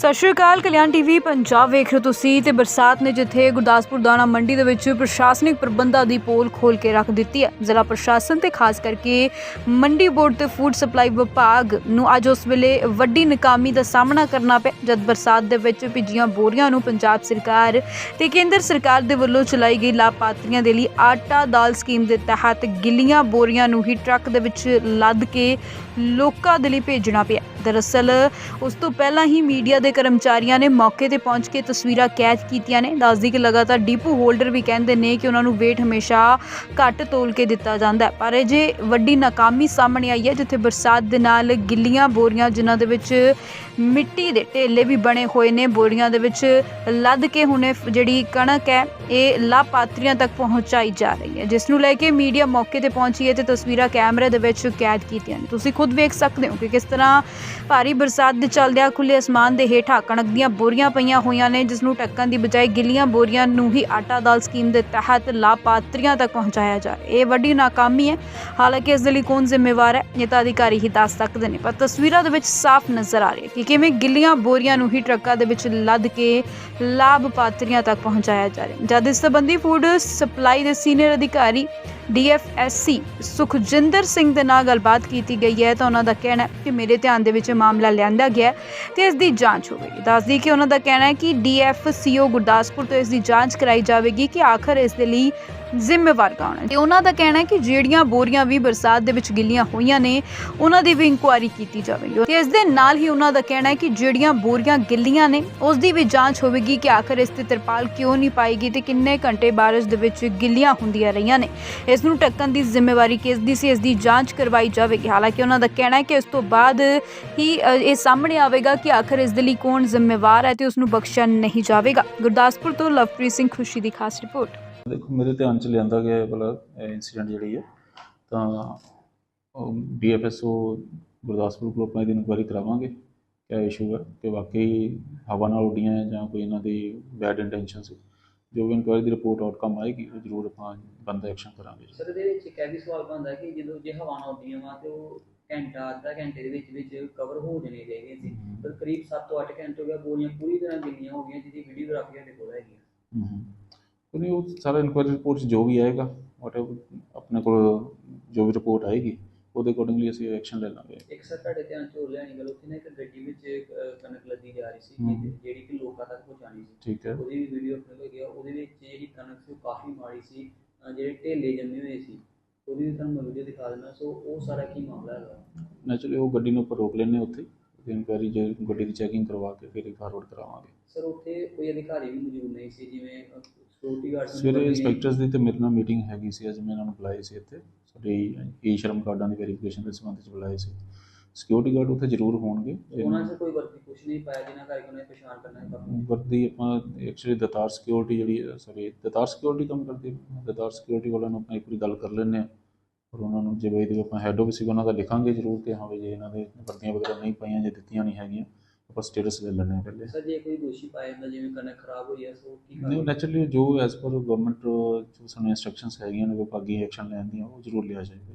ਸਤਿ ਸ਼੍ਰੀ ਅਕਾਲ, ਕਲਿਆਣ ਟੀਵੀ ਪੰਜਾਬ ਵੇਖ ਰਹੇ ਹੋ ਤੁਸੀਂ ਤੇ ਬਰਸਾਤ ਨੇ ਜਿੱਥੇ ਗੁਰਦਾਸਪੁਰ ਦਾਣਾ ਮੰਡੀ ਦੇ ਵਿੱਚ ਪ੍ਰਸ਼ਾਸਨਿਕ ਪ੍ਰਬੰਧਾਂ ਦੀ ਪੋਲ ਖੋਲ ਕੇ ਰੱਖ ਦਿੱਤੀ ਹੈ। ਜ਼ਿਲ੍ਹਾ ਪ੍ਰਸ਼ਾਸਨ ਤੇ ਖਾਸ ਕਰਕੇ ਮੰਡੀ ਬੋਰਡ ਤੇ ਫੂਡ ਸਪਲਾਈ ਵਿਭਾਗ ਨੂੰ ਅੱਜ ਉਸ ਵੇਲੇ ਵੱਡੀ ਨਕਾਮੀ ਦਾ ਸਾਹਮਣਾ ਕਰਨਾ ਪਿਆ, ਜਦ ਬਰਸਾਤ ਦੇ ਵਿੱਚ ਭਿੱਜੀਆਂ ਬੋਰੀਆਂ ਨੂੰ ਪੰਜਾਬ ਸਰਕਾਰ ਤੇ ਕੇਂਦਰ ਸਰਕਾਰ ਦੇ ਵੱਲੋਂ ਚਲਾਈ ਗਈ ਲਾਭਪਾਤਰੀਆਂ ਦੇ ਲਈ ਆਟਾ ਦਾਲ ਸਕੀਮ ਦੇ ਤਹਿਤ ਗਿੱਲੀਆਂ ਬੋਰੀਆਂ ਨੂੰ ਹੀ ਟਰੱਕ ਦੇ ਵਿੱਚ ਲੱਦ ਕੇ ਲੋਕਾਂ ਦੇ ਲਈ ਭੇਜਣਾ ਪਿਆ। ਦਰਅਸਲ ਉਸ ਤੋਂ ਪਹਿਲਾਂ ਹੀ ਮੀਡੀਆ ਦੇ ਕਰਮਚਾਰੀਆਂ ਨੇ ਮੌਕੇ ਤੇ ਪਹੁੰਚ ਕੇ ਤਸਵੀਰਾਂ ਕੈਦ ਕੀਤੀਆਂ ਨੇ। ਦੱਸਦੀ ਕਿ ਲਗਾਤਾਰ ਡੀਪੂ ਹੋਲਡਰ ਵੀ ਕਹਿੰਦੇ ਨੇ ਕਿ ਉਹਨਾਂ ਨੂੰ ਵੇਟ ਹਮੇਸ਼ਾ ਘੱਟ ਤੋਲ ਕੇ ਦਿੱਤਾ ਜਾਂਦਾ ਹੈ। ਪਰ ਜੇ ਵੱਡੀ ਨਾਕਾਮੀ ਸਾਹਮਣੇ ਆਈ ਹੈ, ਜਿੱਥੇ ਬਰਸਾਤ ਦੇ ਨਾਲ ਗਿੱਲੀਆਂ ਬੋਰੀਆਂ, ਜਿਨ੍ਹਾਂ ਦੇ ਵਿੱਚ ਮਿੱਟੀ ਦੇ ਢੇਲੇ ਵੀ ਬਣੇ ਹੋਏ ਨੇ, ਬੋਰੀਆਂ ਦੇ ਵਿੱਚ ਲੱਦ ਕੇ ਹੁਣੇ ਜਿਹੜੀ ਕਣਕ ਹੈ, ਇਹ ਲਾਭਪਾਤਰੀਆਂ ਤੱਕ ਪਹੁੰਚਾਈ ਜਾ ਰਹੀ ਹੈ। ਜਿਸ ਨੂੰ ਲੈ ਕੇ ਮੀਡੀਆ ਮੌਕੇ ਤੇ ਪਹੁੰਚੀ ਹੈ ਤੇ ਤਸਵੀਰਾਂ ਕੈਮਰੇ ਦੇ ਵਿੱਚ ਕੈਦ ਕੀਤੀਆਂ ਨੇ। ਤੁਸੀਂ ਖੁਦ ਵੇਖ ਸਕਦੇ ਹੋ ਕਿ ਕਿਸ ਤਰ੍ਹਾਂ ਭਾਰੀ ਬਰਸਾਤ ਦੇ ਚੱਲਦਿਆਂ ਖੁੱਲੇ ਅਸਮਾਨ ਦੇ ਹੇਠਾਂ ਕਣਕ ਦੀਆਂ ਬੋਰੀਆਂ ਪਈਆਂ ਹੋਈਆਂ ਨੇ ਜਿਸ ਨੂੰ ਢੱਕਣ ਦੀ ਬਜਾਏ ਗਿੱਲੀਆਂ ਬੋਰੀਆਂ ਨੂੰ ਹੀ ਆਟਾ ਦਾਲ ਸਕੀਮ ਦੇ ਤਹਿਤ ਲਾਭਪਾਤਰੀਆਂ ਤੱਕ ਪਹੁੰਚਾਇਆ ਜਾ ਰਿਹਾ ਇਹ ਵੱਡੀ ਨਾਕਾਮੀ ਹੈ। ਹਾਲਾਂਕਿ ਇਸ ਦੇ ਲਈ ਕੌਣ ਜ਼ਿੰਮੇਵਾਰ ਹੈ? ਇਹ ਤਾਂ ਅਧਿਕਾਰੀ ਹੀ ਦੱਸ ਸਕਦੇ ਨੇ। ਪਰ ਤਸਵੀਰਾਂ ਦੇ ਵਿੱਚ ਸਾਫ਼ ਨਜ਼ਰ ਆ ਰਹੀ ਹੈ ਕਿ ਕਿਵੇਂ ਗਿੱਲੀਆਂ ਬੋਰੀਆਂ ਨੂੰ ਹੀ ਟਰੱਕਾਂ ਦੇ ਵਿੱਚ ਲੱਦ ਕੇ ਲਾਭਪਾਤਰੀਆਂ ਤੱਕ ਪਹੁੰਚਾਇਆ ਜਾ ਰਿਹਾ ਜਦ ਇਸ ਸੰਬੰਧੀ ਫੂਡ ਸਪਲਾਈ ਦੇ ਸੀਨੀਅਰ ਅਧਿਕਾਰੀ ਡੀਐਫਐਸਸੀ ਸੁਖਜਿੰਦਰ ਸਿੰਘ ਦੇ ਨਾਲ ਗੱਲਬਾਤ ਕੀਤੀ ਗਈ ਹੈ ਤਾਂ ਉਹਨਾਂ ਦਾ ਕਹਿਣਾ ਹੈ ਕਿ ਮੇਰੇ ਧਿਆਨ ਦੇ ਵਿੱਚ ਇਹ ਮਾਮਲਾ ਲਿਆਂਦਾ ਗਿਆ ਹੈ ਤੇ ਇਸ ਦੀ ਜਾਂਚ ਹੋਵੇਗੀ ਦੱਸਦੀ ਕਿ ਉਹਨਾਂ ਦਾ ਕਹਿਣਾ ਹੈ ਕਿ ਡੀਐਫਸੀਓ ਗੁਰਦਾਸਪੁਰ ਤੋਂ ਇਸ ਦੀ ਜਾਂਚ ਕਰਾਈ ਜਾਵੇਗੀ ਕਿ ਆਖਰ ਇਸ ਦੇ ਲਈ ਜ਼ਿੰਮੇਵਾਰ ਕੌਣ ਹੈ? ਤੇ ਉਹਨਾਂ ਦਾ ਕਹਿਣਾ ਹੈ ਕਿ ਜਿਹੜੀਆਂ ਬੋਰੀਆਂ ਵੀ ਬਰਸਾਤ ਦੇ ਵਿੱਚ ਗਿੱਲੀਆਂ ਹੋਈਆਂ ਨੇ, ਉਹਨਾਂ ਦੀ ਵੀ ਇਨਕੁਆਇਰੀ ਕੀਤੀ ਜਾਵੇਗੀ। ਤੇ ਇਸ ਦੇ ਨਾਲ ਹੀ ਉਹਨਾਂ ਦਾ ਕਹਿਣਾ ਹੈ ਕਿ ਜਿਹੜੀਆਂ ਬੋਰੀਆਂ ਗਿੱਲੀਆਂ ਨੇ, ਉਸ ਦੀ ਵੀ ਜਾਂਚ ਹੋਵੇਗੀ ਕਿ ਆਖਰ ਇਸ ਤੇ ਤਰਪਾਲ ਕਿਉਂ ਨਹੀਂ ਪਾਏਗੀ ਤੇ ਕਿੰਨੇ ਘੰਟੇ ਬਾਰਿਸ਼ ਦੇ ਵਿੱਚ ਗਿੱਲੀਆਂ ਹੁੰਦੀਆਂ ਰਹੀਆਂ ਨੇ। ਇਸ ਨੂੰ ਢੱਕਣ ਦੀ ਜ਼ਿੰਮੇਵਾਰੀ ਕਿਸ ਦੀ ਸੀ, ਇਸ ਦੀ ਜਾਂਚ ਕਰਵਾਈ ਜਾਵੇਗੀ। ਹਾਲਾਂਕਿ ਉਹਨਾਂ ਦਾ ਕਹਿਣਾ ਹੈ ਕਿ ਇਸ ਤੋਂ ਬਾਅਦ ਹੀ ਇਹ ਸਾਹਮਣੇ ਆਵੇਗਾ ਕਿ ਆਖਰ ਇਸ ਦੇ ਲਈ ਕੌਣ ਜ਼ਿੰਮੇਵਾਰ ਹੈ ਤੇ ਉਸ ਨੂੰ ਬਖਸ਼ਿਆ ਨਹੀਂ ਜਾਵੇਗਾ। ਗੁਰਦਾਸਪੁਰ ਤੋਂ ਲਵਪ੍ਰੀਤ ਸਿੰਘ ਖੁਸ਼ੀ ਦੀ ਖਾਸ ਰਿਪੋਰਟ। ਦੇਖੋ ਮੇਰੇ ਧਿਆਨ ਚ ਲਿਆਂਦਾ ਗਿਆ ਇਹ ਵਾਲਾ ਇਨਸੀਡੈਂਟ ਜਿਹੜੀ ਹੈ ਤਾਂ ਡੀਐਫਐਸਓ ਗੁਰਦਾਸਪੁਰ ਕੋਲ ਆਪਾਂ ਇਹਦੀ ਇਨਕੁਆਇਰੀ ਕਰਾਵਾਂਗੇ ਕਿਆ ਇਸ਼ੂ ਹੈ ਕਿ ਵਾਕਈ ਹਵਾ ਨਾਲ ਉੱਡੀਆਂ ਹੈ ਜਾਂ ਕੋਈ ਇਹਨਾਂ ਦੀ ਬੈਡ ਇੰਟੈਂਸ਼ਨ ਸੀ ਜੋ ਵੀ ਇਨਕੁਆਇਰੀ ਦੀ ਰਿਪੋਰਟ ਆਊਟਕਮ ਆਏਗੀ ਉਹ ਜ਼ਰੂਰ ਆਪਾਂ ਬੰਦਾ ਐਕਸ਼ਨ ਕਰਾਂਗੇ ਸਰ ਇਹਦੇ ਵਿੱਚ ਇੱਕ ਇਹ ਵੀ ਸਵਾਲ ਬਣਦਾ ਕਿ ਜਦੋਂ ਜੇ ਹਵਾ ਨਾਲ ਉੱਡੀਆਂ ਵਾ ਤੇ ਉਹ ਘੰਟਾ ਅੱਧਾ ਘੰਟੇ ਦੇ ਵਿੱਚ ਵਿੱਚ ਕਵਰ ਹੋ ਜਾਣੇ ਚਾਹੀਦੇ ਸੀ ਪਰ ਕਰੀਬ 7 ਤੋਂ 8 ਘੰਟੇ ਹੋ ਗਿਆ ਬੋਰੀਆਂ ਪੂਰੀ ਤਰ੍ਹਾਂ ਗਿੱਲੀਆਂ ਹੋ ਗਈਆਂ ਜਿਹਦੀ ਵੀਡੀਓਗ੍ਰਾਫੀ ਸਾਡੇ ਕੋਲ ਹੈਗੀ। ਹੂੰ। ਨਹੀਂ ਉਹ ਸਾਰਾ ਇਨਕੁਆਇਰੀ ਰਿਪੋਰਟ 'ਚ ਜੋ ਵੀ ਆਏਗਾ whatever ਆਪਣੇ ਕੋਲ ਜੋ ਵੀ ਰਿਪੋਰਟ ਆਏਗੀ ਉਹਦੇ ਅਕੋਰਡਿੰਗਲੀ ਅਸੀਂ ਐਕਸ਼ਨ ਲੈ ਲਾਂਗੇ। ਇੱਕ ਸਰ ਤੁਹਾਡੇ ਧਿਆਨ ਚ ਹੋਰ ਲੈਣੀ ਗੱਲ ਉੱਥੇ ਨਾ ਇੱਕ ਗੱਡੀ ਵਿੱਚ ਅਹ, ਕਣਕ ਲੱਦੀ ਜਾ ਰਹੀ ਸੀ। ਕਿ ਜਿਹੜੀ ਕਿ ਲੋਕਾਂ ਤੱਕ ਪਹੁੰਚਾਣੀ ਸੀ। ਠੀਕ ਹੈ। ਉਹਦੀ ਵੀ ਵੀਡੀਓ ਆਪਣੇ ਕੋਲ ਗਿਆ ਉਹਦੇ ਵਿੱਚ ਜਿਹੜੀ ਕਣਕ ਸੀ ਕਾਫੀ ਮਾੜੀ ਸੀ ਜਿਹੜੇ ਢੇਲੇ ਜੰਮੇ ਹੋਏ ਸੀ ਉਹਦੀ ਵੀ ਤੁਹਾਨੂੰ ਵੀਡੀਓ ਦਿਖਾ ਦਿੰਦਾ ਸੋ ਉਹ ਸਾਰਾ ਕੀ ਮਾਮਲਾ ਹੈਗਾ? ਨੈਚੁਰਲੀ ਉਹ ਗੱਡੀ ਨੂੰ ਉੱਪਰ ਰੋਕ ਲੈਣੇ ਉੱਥੇ ਇਨਕੁਆਇਰੀ ਜੇ ਗੱਡੀ ਦੀ ਚੈਕਿੰਗ ਕਰਵਾ ਕੇ ਫਿਰ ਫਾਰਵਰਡ ਕਰਾਵਾਂਗੇ। ਸਰ ਉੱਥੇ ਕੋਈ ਅਧਿਕਾਰੀ ਵੀ ਮੌਜੂਦ ਨਹੀਂ ਸੀ ਜਿਵੇਂ ਸਵੇਰੇ ਇੰਸਪੈਕਟਰਸ ਦੀ ਤੇ ਮੇਰੇ ਨਾਲ ਮੀਟਿੰਗ ਹੈਗੀ ਸੀ ਅੱਜ ਮੈਂ ਇਹਨਾਂ ਨੂੰ ਬੁਲਾਏ ਸੀ ਇੱਥੇ। ਸਾਡੇ ਈ ਸ਼ਰਮ ਕਾਰਡਾਂ ਦੀ ਵੈਰੀਫਿਕੇਸ਼ਨ ਦੇ ਸੰਬੰਧ ਵਿੱਚ ਬੁਲਾਏ ਸੀ। ਸਿਕਿਉਰਿਟੀ ਗਾਰਡ ਉੱਥੇ ਜ਼ਰੂਰ ਹੋਣਗੇ। ਉਹਨਾਂ 'ਚ ਕੋਈ ਵਰਤੀ ਕੁਛ ਨਹੀਂ ਪਾਇਆ ਜਿਨ੍ਹਾਂ ਕਰਕੇ ਉਹਨੇ ਪਛਾਣ ਕਰਨਾ ਹੈ ਵਰਦੀ ਆਪਾਂ ਐਕਚੁਅਲੀ ਦਤਾਰ ਸਿਕਿਉਰਿਟੀ ਜਿਹੜੀ ਸੌਰੀ ਦਤਾਰ ਸਿਕਿਉਰਿਟੀ ਕੰਮ ਕਰਦੀ ਹੈ। ਦਤਾਰ ਸਿਕਿਉਰਿਟੀ ਵਾਲਿਆਂ ਨੂੰ ਆਪਣੀ ਪੂਰੀ ਗੱਲ ਕਰ ਲੈਂਦੇ ਹਾਂ। ਔਰ ਉਹਨਾਂ ਨੂੰ ਜੇ ਬਈ ਦੀ ਆਪਾਂ ਹੈਡ ਆਫਿਸ ਉਹਨਾਂ ਦਾ ਲਿਖਾਂਗੇ ਜ਼ਰੂਰ ਕਿ ਹਾਂ ਵੀ ਜੇ ਇਹਨਾਂ ਦੇ ਵਰਦੀਆਂ ਵਗੈਰਾ ਨਹੀਂ ਪਾਈਆਂ ਜੇ ਦਿੱਤੀਆਂ ਨਹੀਂ ਹੈਗੀਆਂ। ਆਪਾਂ ਸਟੇਟਸ ਲੈ ਲੈਣੇ ਪਹਿਲੇ। ਸਰ ਜੇ ਕੋਈ ਦੋਸ਼ੀ ਪਾਇਆ ਜਾਂਦਾ ਜਿਵੇਂ ਕਣਕ ਖਰਾਬ ਹੋਈ ਹੈ ਸੋ ਕੀ ਨਹੀਂ ਨੈਚੁਰਲੀ ਜੋ ਐਸ ਪਰ ਗਵਰਨਮੈਂਟ ਜੋ ਸਾਨੂੰ ਇਨਸਟਰਕਸ਼ਨਸ ਹੈਗੀਆਂ ਨੇ ਵਿਭਾਗੀ ਐਕਸ਼ਨ ਲੈਣ ਦੀਆਂ ਉਹ ਜ਼ਰੂਰ ਲਿਆ ਜਾਏਗਾ